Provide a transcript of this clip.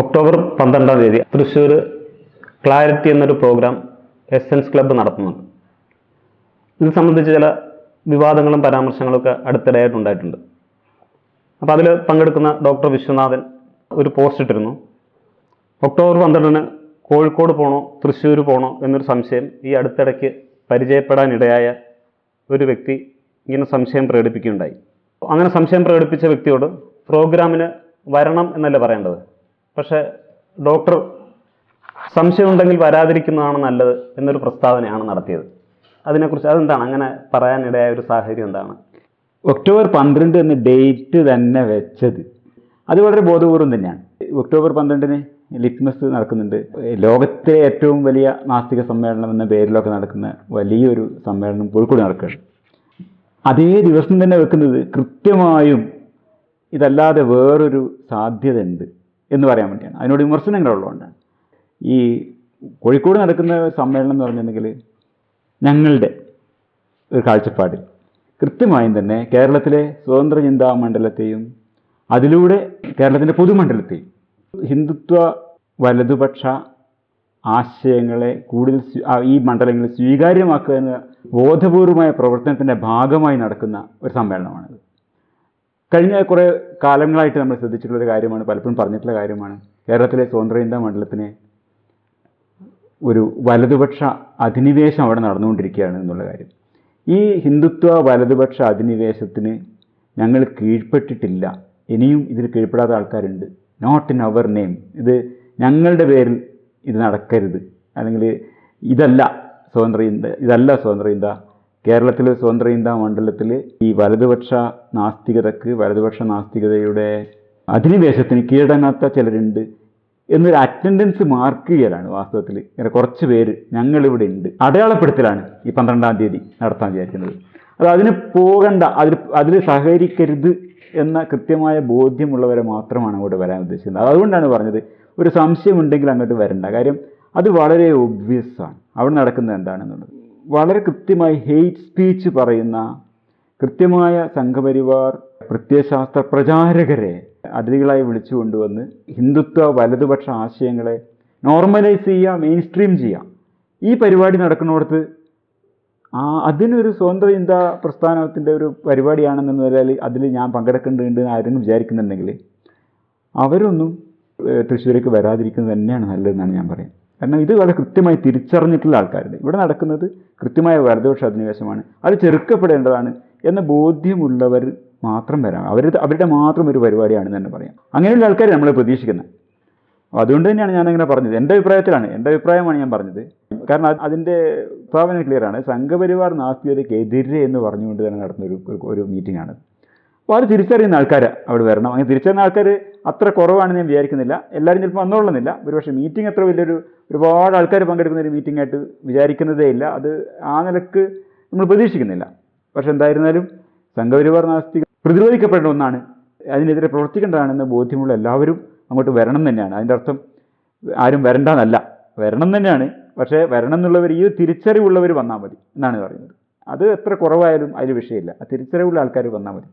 October പന്ത്രണ്ടാം തീയതി Thrissur clarity എന്നൊരു പ്രോഗ്രാം എസൻസ് ക്ലബ്ബ് നടത്തുന്നുണ്ട്. ഇത് സംബന്ധിച്ച് ചില വിവാദങ്ങളും പരാമർശങ്ങളും ഒക്കെ അടുത്തിടെയായിട്ട് ഉണ്ടായിട്ടുണ്ട്. അപ്പോൾ അതിൽ പങ്കെടുക്കുന്ന ഡോക്ടർ വിശ്വനാഥൻ ഒരു പോസ്റ്റ് ഇട്ടിരുന്നു. ഒക്ടോബർ പന്ത്രണ്ടിന് കോഴിക്കോട് പോണോ തൃശ്ശൂർ പോണോ എന്നൊരു സംശയം ഈ അടുത്തിടയ്ക്ക് പരിചയപ്പെടാനിടയായ ഒരു വ്യക്തി ഇങ്ങനെ സംശയം പ്രകടിപ്പിക്കുകയുണ്ടായി. അങ്ങനെ സംശയം പ്രകടിപ്പിച്ച വ്യക്തിയോട് പ്രോഗ്രാമിന് വരണം എന്നല്ല പറയേണ്ടത്? പക്ഷേ ഡോക്ടർ സംശയമുണ്ടെങ്കിൽ വരാതിരിക്കുന്നതാണ് നല്ലത് എന്നൊരു പ്രസ്താവനയാണ് നടത്തിയത്. അതിനെക്കുറിച്ച് അതെന്താണ്? അങ്ങനെ പറയാനിടയായ ഒരു സാഹചര്യം എന്താണ്? ഒക്ടോബർ പന്ത്രണ്ട് എന്ന ഡേറ്റ് തന്നെ വെച്ചത്. അത് വളരെ ബോധപൂർവം തന്നെയാണ്. ഒക്ടോബർ പന്ത്രണ്ടിന് ലിറ്റ്മസ് നടക്കുന്നുണ്ട്. ലോകത്തെ ഏറ്റവും വലിയ നാസ്തിക സമ്മേളനം എന്ന പേരിലൊക്കെ നടക്കുന്ന വലിയൊരു സമ്മേളനം കോഴിക്കോട് നടക്കുകയാണ്. അതേ ദിവസം തന്നെ വെക്കുന്നത് കൃത്യമായും ഇതല്ലാതെ വേറൊരു സാധ്യത ഉണ്ട് എന്ന് പറയാൻ വേണ്ടിയാണ്. അതിനോട് വിമർശനങ്ങളുള്ളതുകൊണ്ടാണ് ഈ കോഴിക്കോട് നടക്കുന്ന സമ്മേളനം എന്ന് പറഞ്ഞിട്ടുണ്ടെങ്കിൽ ഞങ്ങളുടെ ഒരു കാഴ്ചപ്പാടിൽ കൃത്യമായും തന്നെ കേരളത്തിലെ സ്വതന്ത്ര ചിന്താ മണ്ഡലത്തെയും അതിലൂടെ കേരളത്തിന്റെ പൊതുമണ്ഡലത്തെയും ഹിന്ദുത്വ വലതുപക്ഷ ആശയങ്ങളെ കൂടുതൽ ഈ മണ്ഡലങ്ങളിൽ സ്വീകാര്യമാക്കുക എന്ന ബോധപൂർവമായ പ്രവർത്തനത്തിന്റെ ഭാഗമായി നടക്കുന്ന ഒരു സമ്മേളനമാണിത്. കഴിഞ്ഞ കുറേ കാലങ്ങളായിട്ട് നമ്മൾ ശ്രദ്ധിച്ചിട്ടുള്ള ഒരു കാര്യമാണ് പലപ്പോഴും പറഞ്ഞിട്ടുള്ള കാര്യമാണ്. കേരളത്തിലെ സ്വതന്ത്ര ചിന്താ മണ്ഡലത്തിനെ ഒരു വലതുപക്ഷ അധിനിവേശം അവിടെ നടന്നുകൊണ്ടിരിക്കുകയാണ് എന്നുള്ള കാര്യം. ഈ ഹിന്ദുത്വ വലതുപക്ഷ അധിനിവേശത്തിന് ഞങ്ങൾ കീഴ്പ്പെട്ടിട്ടില്ല. ഇനിയും ഇതിൽ കീഴ്പ്പെടാത്ത ആൾക്കാരുണ്ട്. നോട്ട് ഇൻ അവർ നെയിം ഇത് ഞങ്ങളുടെ പേരിൽ ഇത് നടക്കരുത്. അല്ലെങ്കിൽ ഇതല്ല സ്വതന്ത്ര ഇതല്ല സ്വതന്ത്ര കേരളത്തിലെ സ്വതന്ത്ര ഇന്ത്യ മണ്ഡലത്തിൽ ഈ വലതുപക്ഷ നാസ്തികതക്ക് വലതുപക്ഷ നാസ്തികതയുടെ അധിനിവേശത്തിന് കീഴടങ്ങാത്ത ചിലരുണ്ട് എന്നൊരു അറ്റൻഡൻസ് മാർക്ക് ചെയ്യലാണ് വാസ്തവത്തിൽ ഇങ്ങനെ കുറച്ച് പേര് ഞങ്ങളിവിടെ ഉണ്ട്. അടയാളപ്പെടുത്തലാണ് ഈ പന്ത്രണ്ടാം തീയതി നടത്താൻ വിചാരിക്കുന്നത്. അത് അതിന് പോകണ്ട അതിൽ അതിൽ സഹകരിക്കരുത് എന്ന കൃത്യമായ ബോധ്യമുള്ളവരെ മാത്രമാണ് അങ്ങോട്ട് വരാൻ ഉദ്ദേശിക്കുന്നത്. അതുകൊണ്ടാണ് പറഞ്ഞത് ഒരു സംശയമുണ്ടെങ്കിൽ അങ്ങോട്ട് വരണ്ട. കാര്യം അത് വളരെ ഒബ്വിയസ് ആണ്. അവിടെ നടക്കുന്നത് എന്താണെന്നുള്ളത്. വളരെ കൃത്യമായി ഹെയ്റ്റ് സ്പീച്ച് പറയുന്ന കൃത്യമായ സംഘപരിവാർ പ്രത്യയശാസ്ത്ര പ്രചാരകരെ അതിഥികളായി വിളിച്ചു കൊണ്ടുവന്ന് ഹിന്ദുത്വ വലതുപക്ഷ ആശയങ്ങളെ നോർമലൈസ് ചെയ്യുക മെയിൻ സ്ട്രീം ചെയ്യുക ഈ പരിപാടി നടക്കുന്നിടത്ത് ആ അതിനൊരു സ്വതന്ത്ര ചിന്താ പ്രസ്ഥാനത്തിന്റെ ഒരു പരിപാടിയാണെന്ന് പറഞ്ഞാൽ അതിൽ ഞാൻ പങ്കെടുക്കേണ്ടതുണ്ട് എന്ന് ആരെങ്കിലും വിചാരിക്കുന്നുണ്ടെങ്കിൽ അവരൊന്നും തൃശ്ശൂരേക്ക് വരാതിരിക്കുന്നത് തന്നെയാണ് നല്ലതെന്നാണ് ഞാൻ പറയുന്നത്. കാരണം ഇത് വളരെ കൃത്യമായി തിരിച്ചറിഞ്ഞിട്ടുള്ള ആൾക്കാരുണ്ട്. ഇവിടെ നടക്കുന്നത് കൃത്യമായ വലതുപക്ഷ അധിനിവേശമാണ്. അത് ചെറുക്കപ്പെടേണ്ടതാണ് എന്ന ബോധ്യമുള്ളവർ മാത്രം വരാം. അവർ അവരുടെ മാത്രം ഒരു പരിപാടിയാണെന്ന് തന്നെ പറയാം. അങ്ങനെയുള്ള ആൾക്കാർ നമ്മൾ പ്രതീക്ഷിക്കുന്നത്. അതുകൊണ്ട് തന്നെയാണ് ഞാൻ അങ്ങനെ പറഞ്ഞത്. എന്റെ അഭിപ്രായത്തിലാണ്. എന്റെ അഭിപ്രായമാണ് ഞാൻ പറഞ്ഞത്. കാരണം അതിന്റെ ഭാവന ക്ലിയറാണ് സംഘപരിവാർ നാസ്തികതയ്ക്കെതിരെ എന്ന് പറഞ്ഞുകൊണ്ട് തന്നെ നടന്നൊരു ഒരു- ഒരു മീറ്റിംഗ് ആണ്. അപ്പോൾ അത് തിരിച്ചറിയുന്ന ആൾക്കാർ അവിടെ വരണം. അങ്ങനെ തിരിച്ചറിയുന്ന ആൾക്കാർ അത്ര കുറവാണെന്ന് ഞാൻ വിചാരിക്കുന്നില്ല. എല്ലാവരും ചിലപ്പോൾ വന്നോളുന്നില്ല ഒരുപക്ഷെ മീറ്റിംഗ് അത്ര വലിയൊരു ഒരുപാട് ആൾക്കാർ പങ്കെടുക്കുന്ന ഒരു മീറ്റിംഗ് ആയിട്ട് വിചാരിക്കുന്നതേ ഇല്ല. അത് ആ നിലയ്ക്ക് നമ്മൾ പ്രതീക്ഷിക്കുന്നില്ല. പക്ഷെ എന്തായിരുന്നാലും സംഘപരിവാർ നാസ്തിക പ്രതിരോധിക്കപ്പെടേണ്ട ഒന്നാണ്. അതിനെതിരെ പ്രവർത്തിക്കേണ്ടതാണെന്ന് ബോധ്യമുള്ള എല്ലാവരും അങ്ങോട്ട് വരണം തന്നെയാണ്. അതിന്റെ അർത്ഥം ആരും വരണ്ടെന്നല്ല. വരണം തന്നെയാണ്. പക്ഷേ വരണം എന്നുള്ളവർ ഈ തിരിച്ചറിവുള്ളവർ വന്നാൽ മതി എന്നാണ് പറയുന്നത്. അത് എത്ര കുറവായാലും അതിൽ വിഷയമില്ല. ആ തിരിച്ചറിവുള്ള ആൾക്കാർ വന്നാൽ മതി.